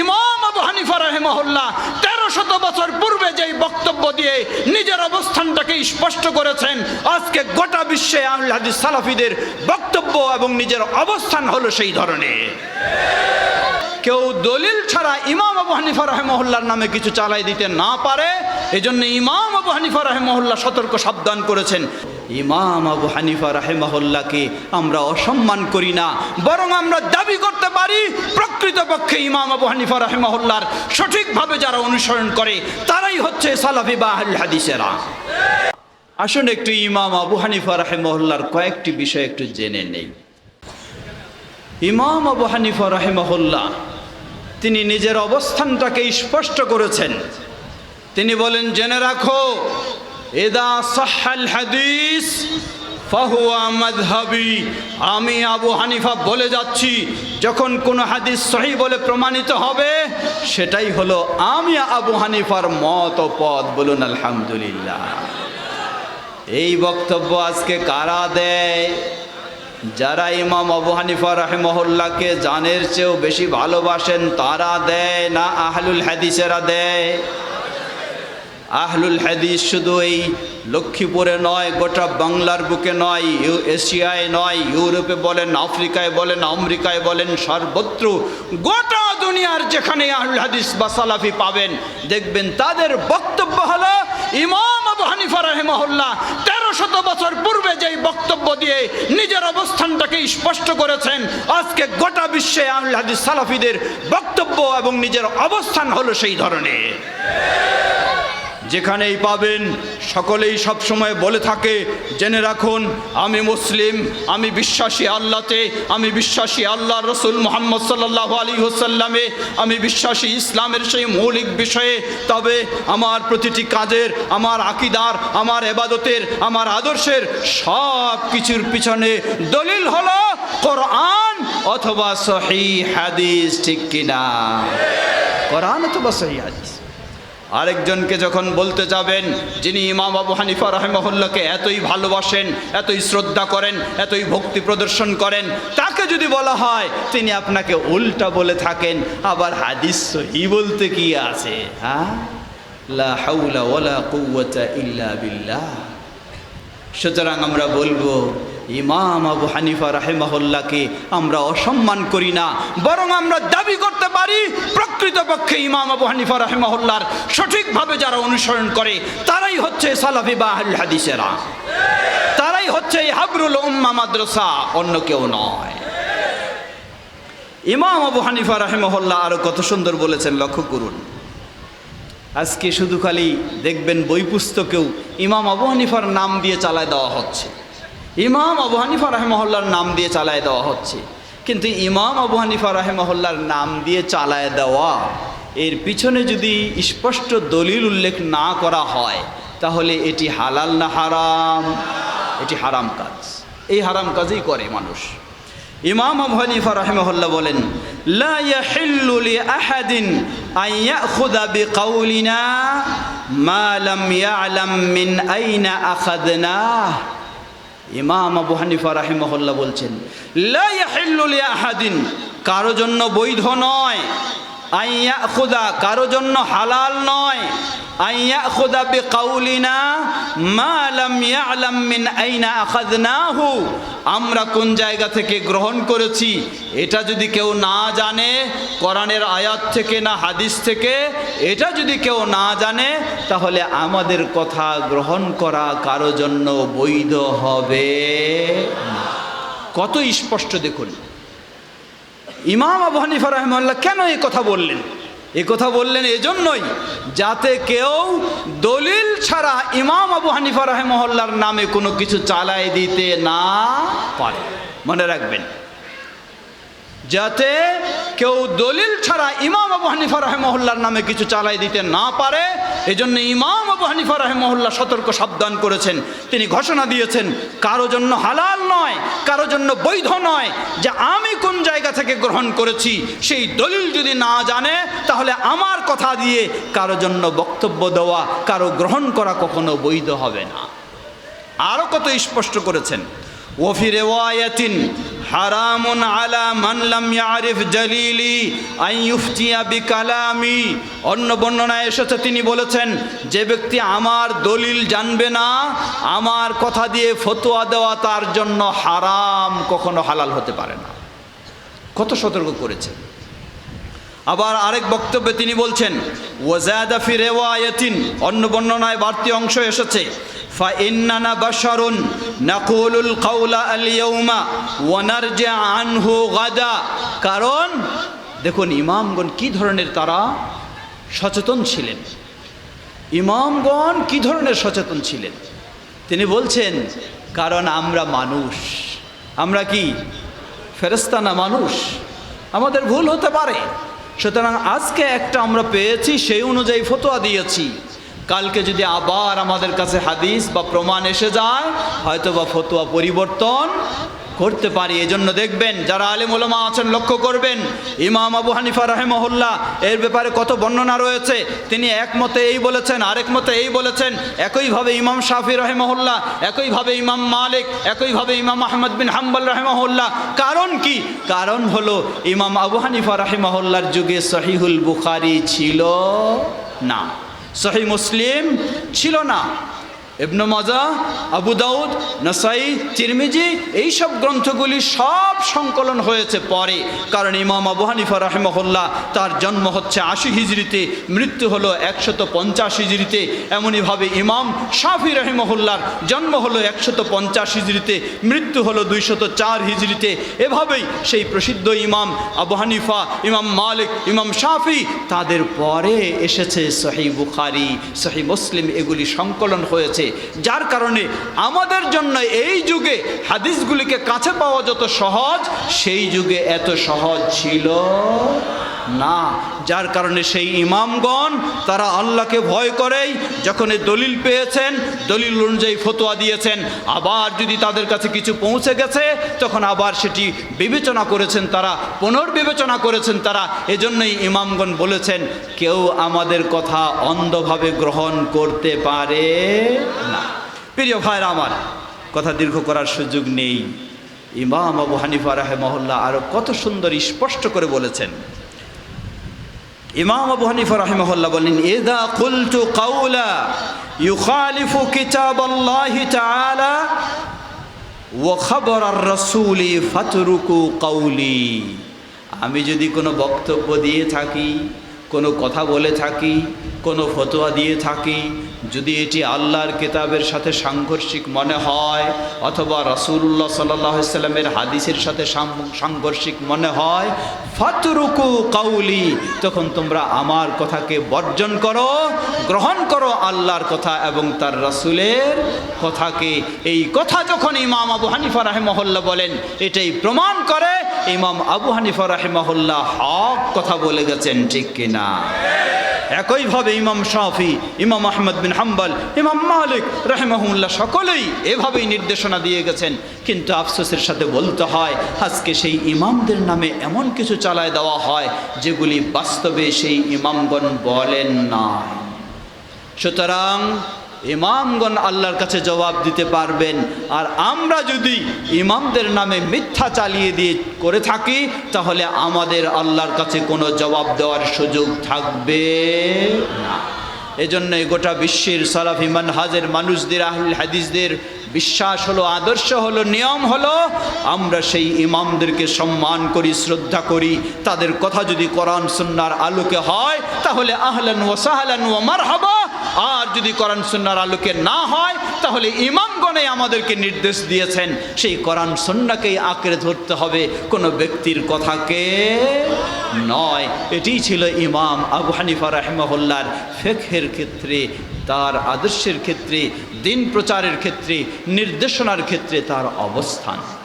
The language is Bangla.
ইমাম আবু হানিফা রহেমহল্লা তেরো শত বছর পূর্বে যেই বক্তব্য দিয়ে নিজের অবস্থানটাকে স্পষ্ট করেছেন, আজকে গোটা বিশ্বে আহলে সালাফিদের বক্তব্য এবং নিজের অবস্থান হলো সেই ধরনের। কেউ দলিল ছাড়া ইমাম আবু হানিফা রহেমহল্লার নামে কিছু চালাই দিতে না পারে, এজন্য ইমাম আবু হানিফা রহেমহল্লা সতর্ক সাবধান করেছেন। ইমাম আবু হানিফা রাহেমাহুল্লাহকে আমরা অসম্মান করি না, বরং আমরা দাবি করতে পারি, প্রকৃতপক্ষে ইমাম আবু হানিফা রাহেমাহুল্লার সঠিকভাবে যারা অনুসরণ করে, তারাই হচ্ছে সালাফি বা হাদিসেরা। আসুন একটু ইমাম আবু হানিফা রাহেমাহুল্লার কয়েকটি বিষয় একটু জেনে নেই। ইমাম আবু হানিফা রাহেমাহুল্লাহ, তিনি নিজের অবস্থানটাকে স্পষ্ট করেছেন। তিনি বলেন, জেনে রাখো এদা সাহাল হাদিস ফাহুয়া মাযহাবি আমি আবু হানিফা বলে যাচ্ছি, যখন কোনো হাদিস সহি বলে প্রমাণিত হবে, সেটাই হলো আমি আবু হানিফার মত পদ বলুন আলহামদুলিল্লাহ। এই বক্তব্য আজকে কারা দেয়? যারা ইমাম আবু হানিফা রাহেমহল্লাকে জানের চেয়েও বেশি ভালোবাসেন, তারা দেয় না আহলুল হাদিসেরা দেয়? আহলুল হাদিস শুধু এই লক্ষ্মীপুরে নয়, গোটা বাংলার বুকে নয় এশিয়ায় নয়, ইউরোপে বলেন, আফ্রিকায় বলেন, আমেরিকায় বলেন, সর্বত্র গোটা দুনিয়ার যেখানে আহলুল হাদিস বা সালাফি পাবেন, দেখবেন তাদের বক্তব্য হলো ইমাম আবু হানিফা রহেমহল্লা তেরো শত বছর পূর্বে যেই বক্তব্য দিয়ে নিজের অবস্থানটাকে স্পষ্ট করেছেন, আজকে গোটা বিশ্বে আহলুল হাদিস সালাফিদের বক্তব্য এবং নিজের অবস্থান হলো সেই ধরনের। যেখানেই পাবেন, সকলেই সবসময় বলে থাকে, জেনে রাখুন, আমি মুসলিম, আমি বিশ্বাসী আল্লাহতে, আমি বিশ্বাসী আল্লাহ রসুল মোহাম্মদ সাল্লাহ আলী হোসাল্লামে আমি বিশ্বাসী ইসলামের সেই মৌলিক বিষয়ে, তবে আমার প্রতিটি কাজের, আমার আকিদার, আমার এবাদতের, আমার আদর্শের সব কিছুর পিছনে দলিল হলো কোরআন অথবা সহি হাদিস, ঠিক কিনা? কোরআন অথবা সহি হাদিস? আরেকজনকে যখন বলতে যাবেন, যিনি ইমাম আবু হানিফা রাহেমহল্লাকে এতই ভালোবাসেন, এতই শ্রদ্ধা করেন, এতই ভক্তি প্রদর্শন করেন, তাকে যদি বলা হয়, তিনি আপনাকে উল্টা বলে থাকেন, আবার হাদিস বলতে কি আছে? হ্যাঁ? ইল্লা সুতরাং আমরা বলব ইমাম আবু হানিফা রাহেমাহুল্লাহকে আমরা অসম্মান করি না, বরং আমরা দাবি করতে পারি, প্রকৃতপক্ষে ইমাম আবু হানিফা রাহেমাহুল্লার সঠিকভাবে যারা অনুসরণ করে, তারাই হচ্ছে সালাফি বা হাদিসেরা। তারাই হচ্ছে হাবরুল উম্মা মাদ্রাসা, অন্য কেউ নয়। ইমাম আবু হানিফা রাহেমাহুল্লাহ আরও কত সুন্দর বলেছেন, লক্ষ্য করুন। আজকে শুধু খালি দেখবেন বই পুস্তকেও ইমাম আবু হানিফার নাম দিয়ে চালায় দেওয়া হচ্ছে। ইমাম আবু হানিফা রাহেমহল্লার নাম দিয়ে চালায় দেওয়া হচ্ছে। কিন্তু ইমাম আবু হানিফা রাহেমহল্লার নাম দিয়ে চালায় দেওয়া, এর পিছনে যদি স্পষ্ট দলিল উল্লেখ না করা হয়, তাহলে এটি হালাল না হারাম? এটি হারাম কাজ। এই হারাম কাজই করে মানুষ। ইমাম আবু হানিফা রাহিমাহুল্লাহ বলেন, লা মিন আইনা ইমাম আবু হানিফা রাহেমহল্লা বলছেন কারও জন্য বৈধ নয়। আইয়া খুদা কারও জন্য হালাল নয়। আইয়া খুদা বে কাউলিনা মালাম ইয়ালাম মিন আইনা আখাদনাহু। আমরা কোন জায়গা থেকে গ্রহণ করেছি, এটা যদি কেউ না জানে, কোরআনের আয়াত থেকে না হাদিস থেকে, এটা যদি কেউ না জানে, তাহলে আমাদের কথা গ্রহণ করা কারও জন্য বৈধ হবে কত স্পষ্ট দেখুন। ইমাম আবু হানিফা রহমাল্লাহ কেন এই কথা বললেন? এ কথা বললেন এজন্যই যাতে কেউ দলিল ছাড়া ইমাম আবু হানিফা রহমহল্লার নামে কোনো কিছু চালায় দিতে না পারে। মনে রাখবেন। যাতে কেউ দলিল ছাড়া ইমাম আবু হানিফা রহমহল্লার নামে কিছু চালাই দিতে না পারে, এজন্য ইমাম আবু হানিফা রহমহল্লা সতর্ক সাবধান করেছেন। তিনি ঘোষণা দিয়েছেন, কারও জন্য হালাল নয়, কারও জন্য বৈধ নয়, যে আমি কোন জায়গা থেকে গ্রহণ করেছি, সেই দলিল যদি না জানে, তাহলে আমার কথা দিয়ে কারও জন্য বক্তব্য দেওয়া, কারও গ্রহণ করা কখনো বৈধ হবে না। আরও কত স্পষ্ট করেছেন। ওফি রেওয়ায়াতিন হারামুন আলা মান লাম ইয়ারিফ জালিলি আই ইউফতিয়া বিকালামি। অন্য বর্ণনায় এসেছে, তিনি বলেছেন, যে ব্যক্তি আমার দলিল জানবে না, আমার কথা দিয়ে ফতোয়া দেওয়া তার জন্য হারাম, কখনো হালাল হতে পারে না। কত সতর্ক করেছেন আবার আরেক বক্তব্যে তিনি বলছেন, ওয়াজাদা ফি রেওয়ায়াতিন, অন্য বর্ণনায় বাড়তি অংশ এসেছে বাশারুন নাকুলুল কাউলা আল ইয়াউমা ওয়া নারজা গাদা কারণ দেখুন, ইমামগণ কি ধরনের তারা? সচেতন ছিলেন। ইমামগণ কি ধরনের সচেতন ছিলেন? তিনি বলছেন, কারণ আমরা মানুষ। আমরা কি? ফেরেস্তানা মানুষ? আমাদের ভুল হতে পারে। সুতরাং আজকে একটা আমরা পেয়েছি, সেই অনুযায়ী ফতোয়া দিয়েছি। কালকে যদি আবার আমাদের কাছে হাদিস বা প্রমাণ এসে যায় হয়তো বা ফতোয়া পরিবর্তন করতে পারি। এজন্য দেখবেন যারা আলেম ওলামা আছেন, লক্ষ্য করবেন, ইমাম আবু হানিফা রাহেমহল্লা এর ব্যাপারে কত বর্ণনা রয়েছে। তিনি একমতে এই বলেছেন, আরেক মতে এই বলেছেন, একইভাবে ইমাম শাফি রহেমহল্লা একইভাবে ইমাম মালিক, একইভাবে ইমাম আহমদ বিন হাম্বল রহেমহল্লা কারণ কি? কারণ হলো ইমাম আবু হানিফা রাহেমহল্লার যুগে সহিহুল বুখারি ছিল না। সহি মুসলিম ছিল না। ইবনু মাজা, আবু দাউদ, নাসাই চিরমিজি এইসব গ্রন্থগুলি সব সংকলন হয়েছে পরে। কারণ ইমাম আবু হানিফা রাহেমহল্লা তার জন্ম হচ্ছে আশি হিজড়িতে, মৃত্যু হলো একশত পঞ্চাশ হিজড়িতে। এমনইভাবে ইমাম শাফি রহিমহল্লার জন্ম হলো একশত পঞ্চাশ হিজড়িতে, মৃত্যু হলো দুইশত চার হিজড়িতে। এভাবেই সেই প্রসিদ্ধ ইমাম আবু হানিফা, ইমাম মালিক, ইমাম শাফি তাদের পরে এসেছে সহি বুখারি, সহি মুসলিম এগুলি সংকলন হয়েছে। যার কারণে আমাদের জন্য এই যুগে হাদিসগুলিকে কাছে পাওয়া যত সহজ, সেই যুগে এত সহজ ছিল। না, যার কারণে সেই ইমামগণ তারা আল্লাহকে ভয় করেই যখন দলিল পেয়েছেন, দলিল অনুযায়ী ফতোয়া দিয়েছেন, আবার যদি তাদের কাছে কিছু পৌঁছে গেছে, তখন আবার সেটি বিবেচনা করেছেন তারা, পুনর্বিবেচনা করেছেন তারা। এজন্যই ইমামগণ বলেছেন, কেউ আমাদের কথা অন্ধভাবে গ্রহণ করতে পারে না। প্রিয় ভাইরা আমার, কথা দীর্ঘ করার সুযোগ নেই। ইমাম আবু হানিফা রাহেমহল্লা আরও কত সুন্দর স্পষ্ট করে বলেছেন। ইমাম আবু হানিফা রাহিমাহুল্লাহ বলেন, ইদা কুলতু কাউলা ইউখালিফু কিতাবাল্লাহি তাআলা ওয়া খবর আর রাসূলি ফাতরুকু কাউলি আমি যদি কোনো বক্তব্য দিয়ে থাকি কোনো কথা বলে থাকি, কোনো ফতোয়া দিয়ে থাকি, যদি এটি আল্লাহর কিতাবের সাথে সাংঘর্ষিক মনে হয়, অথবা রসুল্লাহ সাল্লাহ সাল্লামের হাদিসের সাথে সাংঘর্ষিক মনে হয়, ফাতরুকু কাউলি, তখন তোমরা আমার কথাকে বর্জন করো, গ্রহণ করো আল্লাহর কথা এবং তার রাসূলের কথাকে। এই কথা যখন ইমাম আবু হানিফা রাহেমহল্লা বলেন, এটাই প্রমাণ করে ইমাম আবু হানিফা রাহেমহল্লা হক কথা বলে গেছেন, ঠিক কিনা? একইভাবে ইমাম শাফি, ইমাম আহমদ বিন হাম্বল, ইমাম মালিক রাহেমাহুল্লাহ সকলেই এভাবেই নির্দেশনা দিয়ে গেছেন। কিন্তু আফসোসের সাথে বলতে হয়, আজকে সেই ইমামদের নামে এমন কিছু চালায় দেওয়া হয়, যেগুলি বাস্তবে সেই ইমামগণ বলেন না সুতরাং ইমামগণ আল্লাহর কাছে জবাব দিতে পারবেন। আর আমরা যদি ইমামদের নামে মিথ্যা চালিয়ে দিয়ে করে থাকি, তাহলে আমাদের আল্লাহর কাছে কোনো জবাব দেওয়ার সুযোগ থাকবে না। এজন্যই গোটা বিশ্বের সালাফি মানহাজের মানুষদের আহুল হাদিসদের বিশ্বাস হলো, আদর্শ হলো, নিয়ম হলো, আমরা সেই ইমামদেরকে সম্মান করি, শ্রদ্ধা করি। তাদের কথা যদি কোরআন, সুন্নার আলোকে হয়, তাহলে আহলান ও সাহলান ও মারহাবা আর যদি কোরআন সুন্নার আলোকে না হয়, তাহলে ইমামগণে আমাদেরকে নির্দেশ দিয়েছেন, সেই কোরআন সুন্নাকেই আঁকড়ে ধরতে হবে। কোনো ব্যক্তির কথাকে নয়। এটি ছিল ইমাম আবু হানিফা রাহমাহুল্লার ফেকহের ক্ষেত্রে, তার আদর্শের ক্ষেত্রে, দিন প্রচারের ক্ষেত্রে, নির্দেশনার ক্ষেত্রে তার অবস্থান।